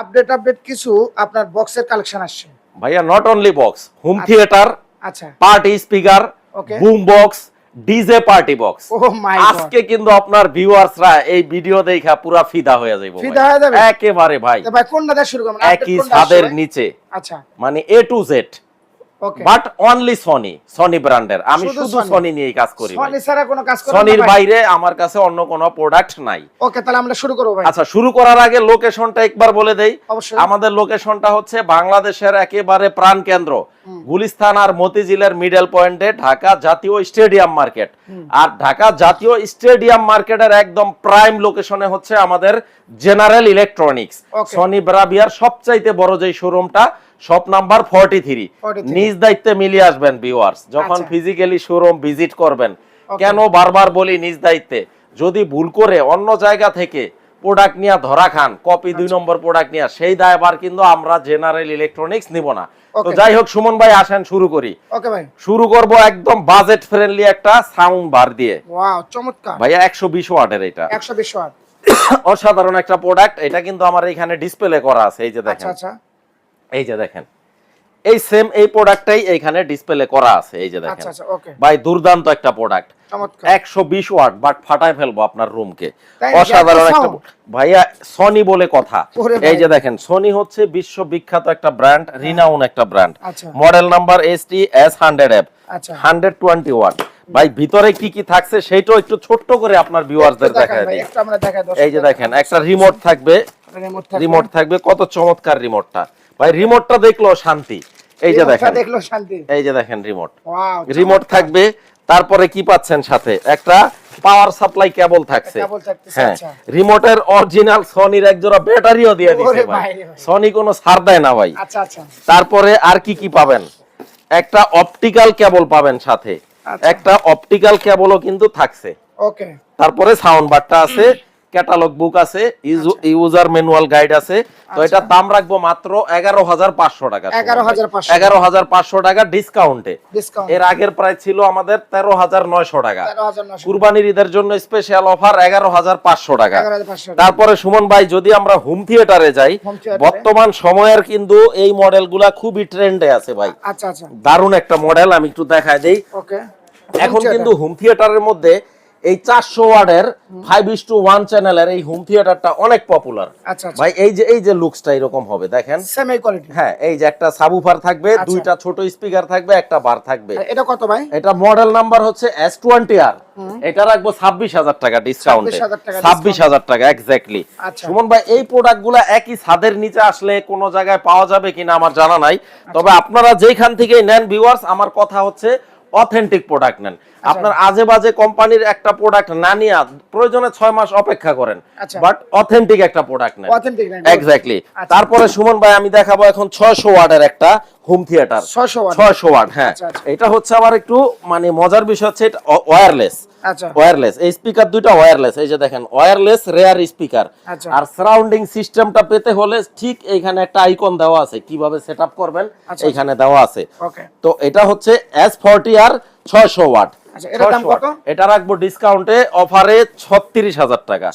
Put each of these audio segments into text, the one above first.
Update update কিছু আপনার বক্সের কালেকশন আসছে। ভাইয়া not only box home theatre আচ্ছা। Party speaker. Boom box DJ party box ও মাই আজকে কিন্তু আপনার ভিউয়ার্সরা এই ভিডিও দেখা পুরা ফিদা হয়ে যাবে ফিদা হয়ে যাবে? একেবারে ভাই। ভাই কোন দাদা শুরু করব একই ছাদের নিচে। আচ্ছা। মানে A to Z but only Sony Sony ব্র্যান্ডের আমি শুধু সনি নিয়ে কাজ করি সনি ছাড়া কোনো কাজ করি সনির বাইরে আমার কাছে অন্য কোনো প্রোডাক্ট নাই। ওকে তাহলে আমরা শুরু করব ভাই। আচ্ছা শুরু করার আগে লোকেশনটা একবার বলে দেই। আমাদের লোকেশনটা হচ্ছে বাংলাদেশের একেবারে প্রাণ কেন্দ্র গুলিস্তান আর মতিঝিলের মিডল পয়েন্টে ঢাকা জাতীয় স্টেডিয়াম মার্কেট আর ঢাকা জাতীয় স্টেডিয়াম মার্কেটের একদম প্রাইম লোকেশনে হচ্ছে আমাদের জেনারেল ইলেকট্রনিক্স সনি ব্রাবিয়ার সবচাইতে বড় যে শোরুমটা শপ নাম্বার ফর্টি থ্রি 43 নিজ দায়িত্বে মিলিয়ে আসবেন ভিউয়ার্স যখন। ফিজিক্যালি শোরুম ভিজিট করবেন। কেন বারবার বলি নিজ দায়িত্বে? যদি ভুল করে অন্য জায়গা থেকে প্রোডাক্ট নিয়ে ধরা খান কপি আচ্ছা। দুই নম্বর প্রোডাক্ট নিয়ে সেই দায়বার কিন্তু আমরা জেনারেল ইলেকট্রনিক্স নিব না। তো যাই হোক সুমন ভাই আসেন শুরু করি। ওকে ভাই। শুরু করব একদম বাজেট ফ্রেন্ডলি একটা সাউন্ড বার দিয়ে। ওয়াও চমৎকার। ভাইয়া একশো বিশ ওয়াটের এটা। 120 ওয়াট। অসাধারণ একটা প্রোডাক্ট এটা কিন্তু আমার এখানে ডিসপ্লে করা আছে এই যে দেখেন। আচ্ছা আচ্ছা। এই যে দেখেন। এই সেম এই প্রোডাক্টটাই এইখানে ডিসপ্লে করা আছে এই যে দেখেন। আচ্ছা আচ্ছা ওকে ভাই দুর্দান্ত একটা প্রোডাক্ট একশো বিশ ওয়াট বাট ফাটায় ফেলব আপনার রুমকে অসাধারণ একটা ভাইয়া সনি বলে কথা। এই যে দেখেন সনি হচ্ছে বিশ্ববিখ্যাত একটা ব্র্যান্ড রিনাউন একটা brand. Model number S T S hundred F আচ্ছা। হান্ড্রেড টোয়েন্টি ওয়াট ভাই ভিতরে কি কি থাকছে সেটাও একটু ছোট্ট করে আপনার ভিউয়ারদের দেখায় দিই। এই যে দেখেন একটা রিমোট থাকবে। রিমোট থাকবে। কত চমৎকার রিমোটটা ভাই রিমোটটা দেখল শান্তি। এই যে দেখেন। দেখল শান্তি। এই যে দেখেন রিমোট রিমোট থাকবে তারপরে কি পাচ্ছেন সাথে? একটা পাওয়ার সাপ্লাই কেবল থাকছে। হ্যাঁ। রিমোটের অরিজিনাল সনির এক জোড়া ব্যাটারিও দিয়ে ভাই। রে ভাই। সনি কোনো ছাড় দেয় না ভাই। আচ্ছা আচ্ছা। তারপরে আর কি কি পাবেন? একটা অপটিক্যাল কেবল পাবেন সাথে। আচ্ছা। একটা অপটিক্যাল কেবলও কিন্তু থাকছে। ওকে তারপরে সাউন্ড বারটা আছে। ক্যাটালগ বুক আছে ইউজার ম্যানুয়াল গাইড আছে। তো এটার দাম রাখব মাত্র এগারো হাজার পাঁচশো টাকা 11,500 এগারো হাজার পাঁচশো। টাকা ডিসকাউন্টে এর আগের প্রাইস ছিল আমাদের তেরো হাজার নয়শো টাকা। 13900 কুরবানির ঈদের জন্য স্পেশাল অফার এগারো হাজার পাঁচশো টাকা। 11500 তারপরে সুমন ভাই যদি আমরা হোম থিয়েটারে যাই বর্তমান সময়ের কিন্তু এই মডেলগুলা খুবই ট্রেন্ডে আছে ভাই। আচ্ছা আচ্ছা। দারুণ একটা মডেল আমি একটু দেখায় দেই। ওকে এখন কিন্তু হোম থিয়েটারের মধ্যে এই চারশো ওয়ার্ডের ফাইভ ইস টু ওয়ান চ্যানেলের এই হোম থিয়েটারটা অনেক পপুলার আচ্ছা আচ্ছা। ভাই এই যে এই যে লুকসটা এরকম হবে দেখেন। হ্যাঁ এই যে একটা সাবুফার থাকবে আচ্ছা। দুইটা ছোট স্পিকার থাকবে একটা বার থাকবে। এটা কত ভাই? এটা মডেল নাম্বার হচ্ছে এস টোয়েন্টি আর এটা রাখব ছাব্বিশ হাজার টাকা ডিসকাউন্টে ছাব্বিশ হাজার টাকা এক্স্যাক্টলি। সুমন ভাই এই প্রোডাক্টগুলা একই ছাদের নিচে আসলে কোন জায়গায় পাওয়া যাবে কিনা আমার জানা নাই। তবে আপনারা যেখান থেকে নেন ভিউয়ার্স আমার কথা হচ্ছে অথেন্টিক প্রোডাক্ট নেন আচ্ছা। আপনার আজে বাজে কোম্পানির একটা প্রোডাক্ট না নিয়ে প্রয়োজনে ছয় মাস অপেক্ষা করেন আচ্ছা। বাট অথেন্টিক একটা প্রোডাক্ট নেন এক্স্যাক্টলি আচ্ছা। তারপরে সুমন ভাই আমি দেখাবো এখন ছয়শো ওয়ার্ডের একটা হোম থিয়েটার 600 ওয়াট ছয়শো ওয়াট হ্যাঁ আচ্ছা, আচ্ছা। এটা হচ্ছে আবার একটু মানে মজার বিষয় হচ্ছে এটা ওয়্যারলেস আচ্ছা ওয়্যারলেস এই স্পিকার দুইটা ওয়্যারলেস এই যে দেখেন ওয়্যারলেস রেয়ার স্পিকার আচ্ছা। আর সারাউন্ডিং সিস্টেমটা পেতে হলে ঠিক এইখানে একটা আইকন দেওয়া আছে কীভাবে সেটআপ করবেন আচ্ছা। এইখানে দেওয়া আছে। ওকে তো এটা হচ্ছে এস ফর্টি আর ছয়শো ওয়াট আচ্ছা, এটার দাম 600 ওয়াট। এটা রাখব ডিসকাউন্টে অফারে ছত্রিশ হাজার টাকা।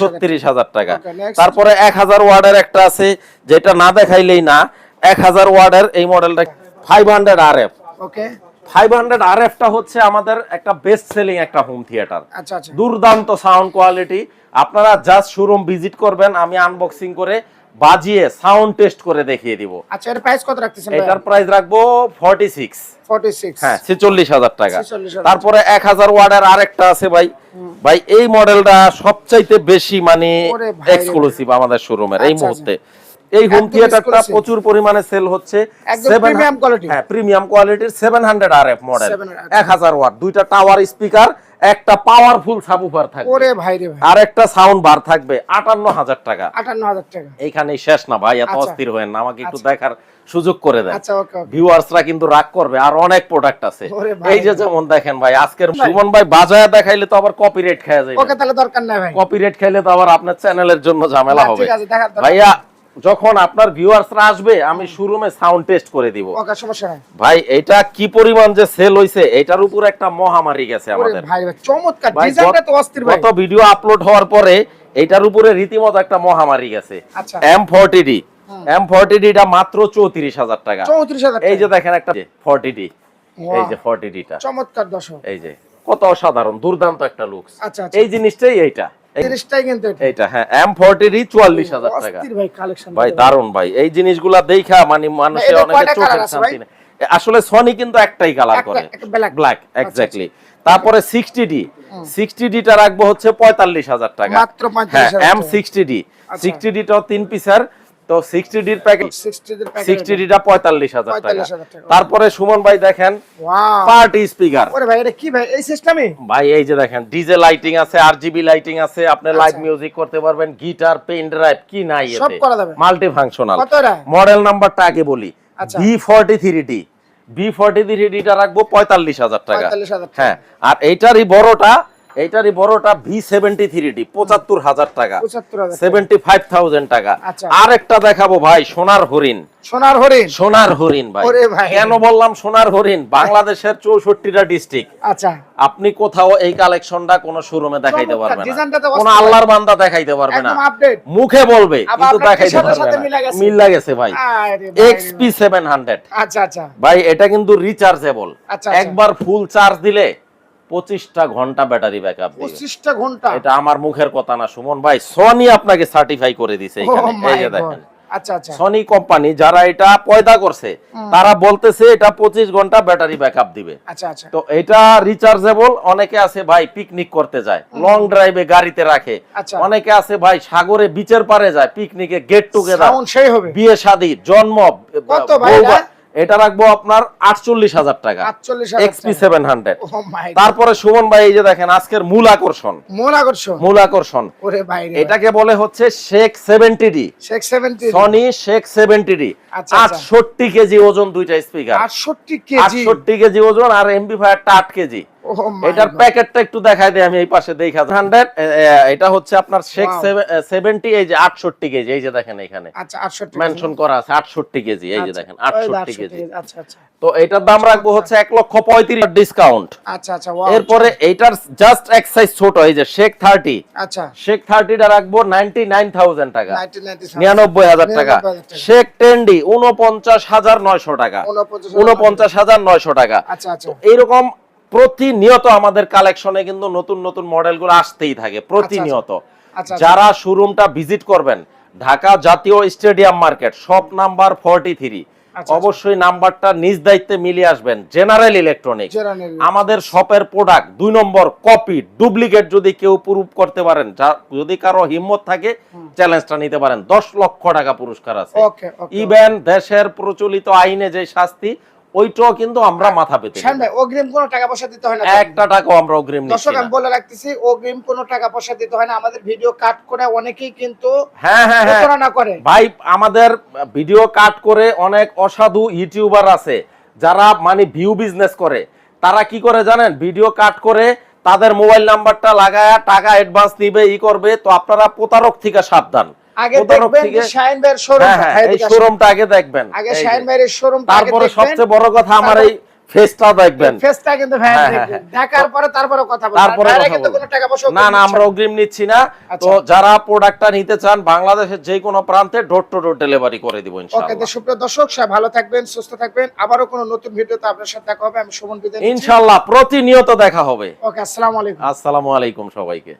ছত্রিশ হাজার টাকা। তারপরে এক হাজার ওয়ার্ডের একটা আছে যেটা না দেখাইলেই না এক হাজার ওয়ার্ডের এই মডেলটা five hundred R F okay five hundred R এফটা হচ্ছে আমাদের একটা বেস্ট সেলিং একটা হোম থিয়েটার আচ্ছা আচ্ছা। দুর্দান্ত সাউন্ড কোয়ালিটি আপনারা জাস্ট শোরুম ভিজিট করবেন আমি আনবক্সিং করে বাজিয়ে সাউন্ড টেস্ট করে দেখিয়ে দিব। আচ্ছা এর প্রাইস কত রাখতেছেন এটার প্রাইস রাখব ফর্টি সিক্স 46 হ্যাঁ হাজার টাকা। তারপরে এক হাজার ওয়ার্ডের আরেকটা আছে ভাই। ভাই এই মডেলটা সবচাইতে বেশি মানে এক্সক্লুসিভ আমাদের শোরুমের এই মুহূর্তে। এই হোম থিয়েটারটা প্রচুর পরিমাণে সেল হচ্ছে 700 premium quality। হ্যাঁ প্রিমিয়াম কোয়ালিটির seven hundred R F model 700 এক হাজার ওয়াট দুইটা টাওয়ার স্পিকার একটা পাওয়ারফুল সাবুফার থাকবে। ওরে ভাই রে ভাই। আর একটা সাউন্ড বার থাকবে আটান্ন হাজার টাকা। 58000 টাকা। এইখানেই শেষ না ভাই এত আচ্ছা। অস্থির হয়েন না আমাকে একটু দেখার সুযোগ করে দেন। আচ্ছা ওকে ওকে। ভিউয়ার্সরা কিন্তু রাগ করবে আর অনেক প্রোডাক্ট আছে। এই যে যেমন দেখেন ভাই আজকের সুমন ভাই বাজায় দেখাইলে তো আবার কপিরাইট খেয়ে যায় ওকে তাহলে দরকার নাই ভাই। কপিরাইট খাইলে তো আবার আপনার চ্যানেলের জন্য ঝামেলা হবে। ঠিক আছে, দরকার ভাইয়া যখন আপনার ভিউয়ার্সরা আসবে আমি শোরুমে সাউন্ড টেস্ট করে দিব। ওকে সমস্যা নাই? ভাই এটা কি পরিমাণ যে সেল হইছে এটার উপর একটা মহামারী গেছে আমাদের। ভাই ভাই চমৎকার। ডিজাইনটা তো অস্থির ভাই। গত ভিডিও আপলোড হওয়ার পরে এটার উপরে রীতিমতো একটা মহামারী গেছে। আচ্ছা। M forty D M forty ডিটা মাত্র চৌত্রিশ হাজার টাকা। চৌত্রিশ হাজার এই যে দেখেন একটা ফর্টি ডি Wow. এই যে ফর্টি ডিটা চমৎকার দর্শক। এই যে কত অসাধারণ দুর্দান্ত একটা লুকস আচ্ছা আচ্ছা। এই জিনিসটাই এইটা। কিন্তু এটা। হ্যাঁ এম ফর্টি ডি টাকা। ভাই কালেকশন ভাই দারুণ ভাই এই জিনিসগুলা দেখা মানে মানুষের অনেকে চোখের শান্তি ভাই? আসলে সনি কিন্তু একটাই কালার করে। ব্ল্যাক এক্স্যাক্টলি তারপরে সিক্সটি ডি সিক্সটি ডিটা রাখব হচ্ছে পঁয়তাল্লিশ হাজার টাকা। মাত্র 45,000 হ্যাঁ টাকা। M sixty D sixty D টা তিন পিসার তো সিক্সটি ডির প্যাকেজ 60 দের packet সিক্সটি ডিটা পঁয়তাল্লিশ হাজার টাকা। তারপরে সুমন ভাই দেখেন পার্টি স্পিকার। ভাই এটা কি ভাই? এই সিস্টেমে ভাই এই যে দেখেন ডিজে লাইটিং আছে আরজিবি লাইটিং আছে আপনি লাইভ আচ্ছা। মিউজিক করতে পারবেন গিটার পেন ড্রাইভ কি নাই মাল্টি ফাংশনাল মডেল নাম্বারটা আগে বলি। B forty three D B forty three ডিটা রাখব পঁয়তাল্লিশ হাজার টাকা। 45,000 টাকা। হ্যাঁ আর এইটারই বড়টা এইটারই বড়টা ভি সেভেন্টি থ্রি ডি পঁচাত্তর হাজার টাকা। 75,000 সেভেন্টি ফাইভ থাউজেন্ড টাকা। আচ্ছা। আর একটা দেখাবো ভাই সোনার হরিণ। সোনার হরিণ? সোনার হরিণ ভাই। কেন বললাম সোনার হরিণ? বাংলাদেশের চৌষট্টিটা ডিস্ট্রিক্ট আচ্ছা। আপনি কোথাও এই কালেকশনটা কোন শোরুমে দেখাইতে চমৎকার, পারবে ডিজাইনটা তো না কোন আল্লাহর বান্দা দেখাইতে পারবে না। মুখে বলবে কিন্তু দেখাইতে পারবে না। মিলা গেছে। ভাই। এক্সপি সেভেন হান্ড্রেড আচ্ছা আচ্ছা। ভাই এটা কিন্তু রিচার্জেবল আচ্ছা, আচ্ছা। একবার ফুল চার্জ দিলে পঁচিশটা ঘণ্টা ব্যাটারি ব্যাকআপ পঁচিশটা ঘণ্টা? এটা আমার মুখের কথা না সুমন ভাই। সনি আপনাকে সার্টিফাই করে দিছে Oh এখানে এই যে দেখেন। আচ্ছা আচ্ছা। সনি কোম্পানি যারা এটা পয়দা করছে তারা বলতেছে এটা পঁচিশ ঘণ্টা ব্যাটারি ব্যাকআপ দিবে। আচ্ছা আচ্ছা। তো এটা রিচার্জেবল অনেকে আছে ভাই পিকনিক করতে যায়। লং ড্রাইভে গাড়িতে রাখে। আচ্ছা। অনেকে আছে ভাই সাগরে বিচের পারে যায় পিকনিকে গেট টুগেদার সেই হবে। বিয়ে শাদী জন্ম কত ভাই এটা? রাখব আপনার আটচল্লিশ হাজার টাকা। XP seven hundred. তারপরে সুমন ভাই এই যে দেখেন আজকের মূল আকর্ষণ। মূল আকর্ষণ? মূল আকর্ষণ। ভাই এটাকে বলে হচ্ছে shake seventy D. Shake 70 Sony shake seventy D. আচ্ছা, আচ্ছা। আটষট্টি কেজি ওজন দুইটা স্পিকার। 68 কেজি। আটষট্টি কেজি ওজন আর এমবি ফায়ারটা আট কেজি। এটার প্যাকেটটা একটু দেখাই দেয় আমি এই পাশে দেখা। হান্ড্রেড এটা হচ্ছে আপনার শেখ. সেভেন্টি এই যে আটষট্টি কেজি এই যে দেখেন এখানে। আচ্ছা 68 মেনশন করা আছে আটষট্টি কেজি এই যে দেখেন আটষট্টি কেজি। আচ্ছা আচ্ছা। তো এটার দাম রাখব হচ্ছে এক লক্ষ পঁয়ত্রিশ ডিসকাউন্ট আচ্ছা আচ্ছা ওয়াও এরপরে এইটার জাস্ট এক সাইজ ছোট এই যে শেখ থার্টি আচ্ছা। শেখ থার্টিটা রাখব নাইনটি নাইন থাউজেন্ড টাকা নিরানব্বই হাজার টাকা। 99,000 টাকা। শেখ টেন্ডি উনপঞ্চাশ হাজার নয়শো টাকা। 49,000 উনপঞ্চাশ হাজার নয়শো টাকা। আচ্ছা আচ্ছা। এইরকম প্রতিনিয়ত আমাদের কালেকশনে কিন্তু নতুন নতুন মডেলগুলো আসতেই থাকে প্রতিনিয়ত। আচ্ছা, যারা শোরুমটা ভিজিট করবেন ঢাকা জাতীয় stadium market shop number forty three আচ্ছা। অবশ্যই নাম্বারটা নিজ দায়িত্বে মিলিয়ে আসবেন জেনারেল General আমাদের শপের প্রোডাক্ট দুই নম্বর কপি ডুপ্লিকেট যদি কেউ প্রুফ করতে পারেন যদি কারও হিম্মত থাকে চ্যালেঞ্জটা নিতে পারেন। দশ লক্ষ টাকা পুরস্কার আছে। ইভেন দেশের প্রচলিত আইনে যে শাস্তি ওইটাও কিন্তু আমরা মাথা পেতে ভাই অগ্রিম কোনো টাকা পয়সা দিতে হয় না একটা টাকাও আমরা অগ্রিম দর্শক আমি বলে রাখতেছি অগ্রিম কোনো টাকা পয়সা দিতে হয় না। আমাদের ভিডিও কাট করে অনেকেই কিন্তু হ্যাঁ হ্যাঁ হ্যাঁ। করে। ভাই আমাদের ভিডিও কাট করে অনেক অসাধু ইউটিউবার আছে যারা মানে ভিউ বিজনেস করে। তারা কি করে জানেন? ভিডিও কাট করে তাদের মোবাইল নাম্বারটা লাগায় টাকা অ্যাডভান্স নিবে ই করবে। তো আপনারা প্রতারক থেকে সাবধান। আগে দেখবেন শাইন ভাইয়ের শোরুম হ্যাঁ হ্যাঁ এই শোরুমটা আগে দেখবেন। আগে শাইন ভাইয়ের শোরুম তারপরে সবচেয়ে বড় কথা আমার এই ফেসটা দেখবেন। ফেসটা কিন্তু ভাই হ্যাঁ, দেখবেন। দেখার পরে তারপরে কথা বলবেন তারপরে তার কথা আগে কিন্তু কোনো টাকা পয়সা না না আমরা অগ্রিম নিচ্ছি না। তো আচ্ছা। যারা প্রোডাক্টটা নিতে চান বাংলাদেশের যে কোনো প্রান্তে ডোর টু ডোর ডেলিভারি করে দিব ইনশাআল্লাহ। তো সুপ্রিয় দর্শক সবাই ভালো থাকবেন সুস্থ থাকবেন। আবারও কোনো নতুন ভিডিওতে আপনার সাথে দেখা হবে। আমি সুমন বিদায়। ইনশাআল্লাহ প্রতিনিয়ত দেখা হবে। ওকে আসসালামু আলাইকুম। আসসালামু আলাইকুম সবাইকে।